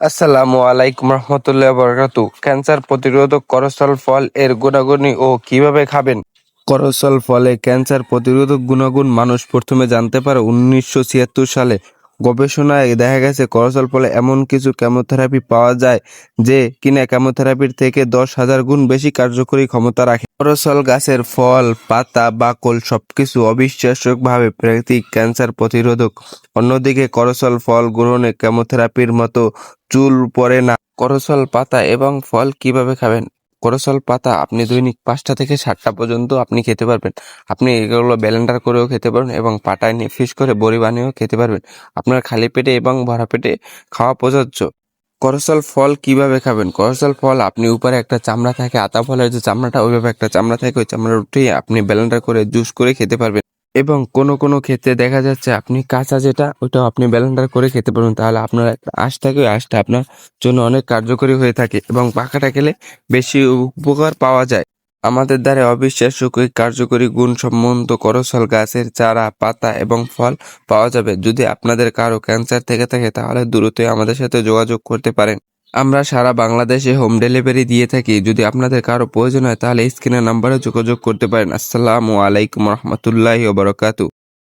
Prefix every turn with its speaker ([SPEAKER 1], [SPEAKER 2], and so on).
[SPEAKER 1] আসসালামু আলাইকুম রহমতুল্লাহ বরকাত ক্যান্সার প্রতিরোধক করসল ফল এর গুণাগুণী ও কীভাবে খাবেন? করসল ফলে ক্যান্সার প্রতিরোধক গুণাগুণ মানুষ প্রথমে জানতে পারে উনিশশো ছিয়াত্তর সালে গবেষণায় দেখা গেছে, করসল ফলে এমন কিছু কেমোথেরাপি পাওয়া যায় যে কিনা কেমোথেরাপির থেকে দশ হাজার গুণ বেশি কার্যকরী ক্ষমতা রাখে। করসল গাছের ফল, পাতা, বাকল সবকিছু অবিশ্বাস্যভাবে প্রাকৃতিক ক্যান্সার প্রতিরোধক। অন্যদিকে করসল ফল গ্রহণে কেমোথেরাপির মতো চুল পড়ে না। করসল, পাতা এবং ফল কীভাবে খাবেন? করসল পাতা আপনি দৈনিক পাঁচটা থেকে সাতটা পর্যন্ত আপনি খেতে পারবেন। আপনি এগুলো ব্যালেন্ডার করেও খেতে পারবেন এবং পাটায় নিয়ে ফিশ করে বড়ি বানিয়েও খেতে পারবেন। আপনার খালি পেটে এবং ভরা পেটে খাওয়া প্রযোজ্য। করসল ফল কীভাবে খাবেন? করসল ফল আপনি উপরে একটা চামড়া থাকে, আতা ফলের যে চামড়াটা, ওইভাবে একটা চামড়া থাকে, ওই চামড়া উঠেই আপনি ব্যালেন্ডার করে জুস করে খেতে পারবেন। এবং কোনো কোনো ক্ষেত্রে দেখা যাচ্ছে আপনি কাঁচা যেটা ওটাও আপনি ব্লেন্ডার করে খেতে পারবেন। তাহলে আপনার আঁশ থাকে, ওই আঁশটা আপনার জন্য অনেক কার্যকরী হয়ে থাকে এবং পাখাটা খেলে বেশি উপকার পাওয়া যায়। আমাদের দ্বারা অবিশ্বাস্য কার্যকরী গুণ সম্বন্ধ করসল গাছের চারা, পাতা এবং ফল পাওয়া যাবে। যদি আপনাদের কারও ক্যান্সার থেকে থাকে, তাহলে দ্রুতই আমাদের সাথে যোগাযোগ করতে পারেন। আমরা সারা বাংলাদেশে হোম ডেলিভারি দিয়ে থাকি। যদি আপনাদের কারও প্রয়োজন হয়, তাহলে স্ক্রিনের নাম্বারে যোগাযোগ করতে পারেন। আসসালামু আলাইকুম রহমতুল্লাহ বরকাতু